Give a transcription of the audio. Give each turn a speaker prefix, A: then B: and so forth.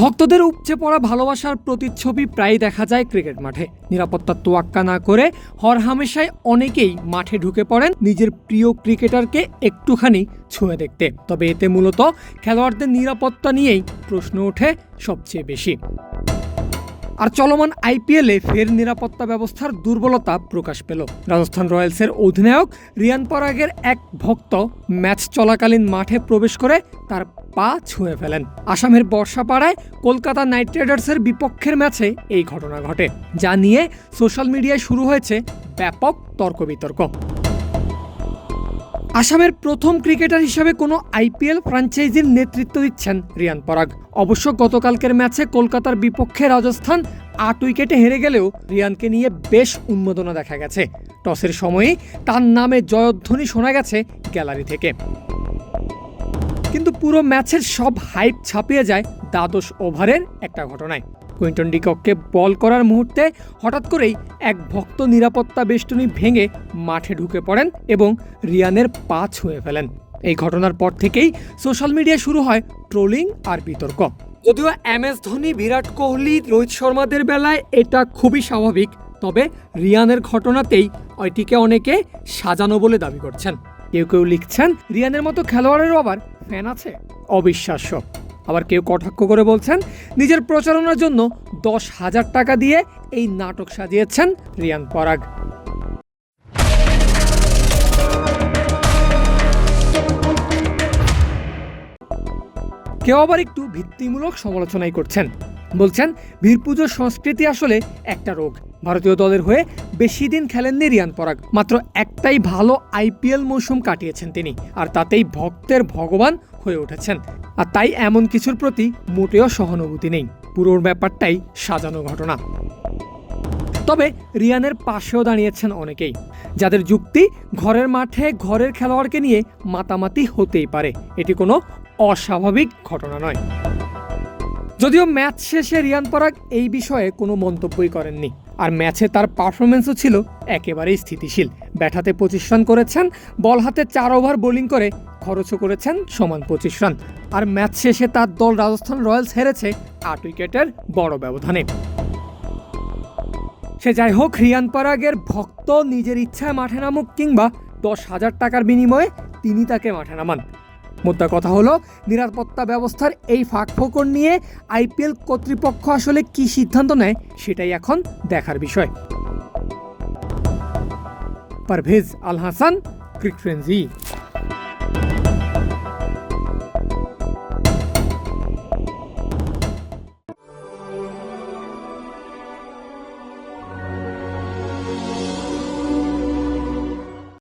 A: ভক্তদের উপচে পড়া ভালোবাসার প্রতিচ্ছবি প্রায় দেখা যায় ক্রিকেট মাঠে। নিরাপত্তার তোয়াক্কা না করে হরহামেশায় অনেকেই মাঠে ঢুকে পড়েন নিজের প্রিয় ক্রিকেটারকে একটুখানি ছুঁয়ে দেখতে। তবে এতে মূলত খেলোয়াড়দের নিরাপত্তা নিয়েই প্রশ্ন ওঠে সবচেয়ে বেশি। আর চলমান আইপিএলে ফের নিরাপত্তা ব্যবস্থার দুর্বলতা প্রকাশ পেল। রাজস্থান রয়্যালসের অধিনায়ক রিয়ান পরাগের এক ভক্ত ম্যাচ চলাকালীন মাঠে প্রবেশ করে তার পা ছুঁয়ে ফেলেন। আসামের বর্ষাপাড়ায় কলকাতা নাইট রাইডার্সের বিপক্ষের ম্যাচে এই ঘটনা ঘটে, যা নিয়ে সোশ্যাল মিডিয়ায় শুরু হয়েছে ব্যাপক তর্ক বিতর্ক আসামের প্রথম ক্রিকেটার হিসেবে কোনো আইপিএল ফ্র্যাঞ্চাইজির নেতৃত্ব দিচ্ছেন রিয়ান পরাগ। অবশ্য গতকালকের ম্যাচে কলকাতার বিপক্ষে রাজস্থান আট উইকেটে হেরে গেলেও রিয়ানকে নিয়ে বেশ উন্মাদনা দেখা গেছে। টসের সময়ই তার নামে জয়ধ্বনি শোনা গেছে গ্যালারি থেকে। কিন্তু পুরো ম্যাচের সব হাইপ ছাপিয়ে যায় দ্বাদশ ওভারের একটা ঘটনায়। কুইন্টন ডিকককে বল করার মুহূর্তে হঠাৎ করেই এক ভক্ত নিরাপত্তা বেষ্টনী ভেঙে মাঠে ঢুকে পড়েন এবং রিয়ানের পা ছুঁয়ে ফেলেন। এই ঘটনার পর থেকেই সোশ্যাল মিডিয়ায় শুরু হয় ট্রোলিং আর বিতর্ক। যদিও এম এস ধোনি, বিরাট কোহলি, রোহিত শর্মাদের বেলায় এটা খুবই স্বাভাবিক, তবে রিয়ানের ঘটনাতেই এটিকে অনেকে সাজানো বলে দাবি করছেন। কেউ কেউ লিখছেন, রিয়ানের মতো খেলোয়াড়েরও আবার ফ্যান আছে? অবিশ্বাস্য। আবার কেউ কটাক্ষ করে বলছেন, নিজের প্রচারণার জন্য দশ হাজার টাকা দিয়ে এই নাটক সাজিয়েছেন রিয়ান পরাগ। কেউ আবার একটু ভিত্তিমূলক সমালোচনাই করছেন। বলছেন বীর পুজোর সংস্কৃতি আসলে একটা রোগ। ভারতীয় দলের হয়ে বেশি দিন খেলেননি রিয়ান পরাগ। মাত্র একটাই ভালো আইপিএল মৌসুম কাটিয়েছেন তিনি। আর তাতেই ভক্তের ভগবান হয়ে উঠেছেন। আর তাই এমন কিছুর প্রতি মোটেও সহানুভূতি নেই। পুরোর ব্যাপারটাই সাজানো ঘটনা। তবে রিয়ানের পাশেও দাঁড়িয়েছেন অনেকেই, যাদের যুক্তি ঘরের মাঠে ঘরের খেলোয়াড়কে নিয়ে মাতামাতি হতেই পারে। এটি কোনো অস্বাভাবিক ঘটনা নয়। যদিও ম্যাচ শেষে রিয়ান পরাগ এই বিষয়ে কোনো মন্তব্যই করেননি। আর ম্যাচে তার পারফরমেন্সও ছিল একেবারেই স্থিতিশীল। ব্যাটাতে পঁচিশ রান করেছেন, বল হাতে চার ওভার বোলিং করে খরচও করেছেন সমান পঁচিশ রান। আর ম্যাচ শেষে তার দল রাজস্থান রয়্যালস হেরেছে আট উইকেটের বড় ব্যবধানে। সে যাই হোক, রিয়ান পারাগের ভক্ত নিজের ইচ্ছায় মাঠে নামুক কিংবা দশ হাজার টাকার বিনিময়ে তিনি তাকে মাঠে নামান। মোদ্দা কথা হলো, নিরাপত্তা ব্যবস্থার এই ফাঁক ফোকর নিয়ে আইপিএল কর্তৃপক্ষ আসলে কি সিদ্ধান্ত নেয় সেটাই এখন দেখার বিষয়। পারভেজ আল হাসান ক্রিকফ্রেন্সি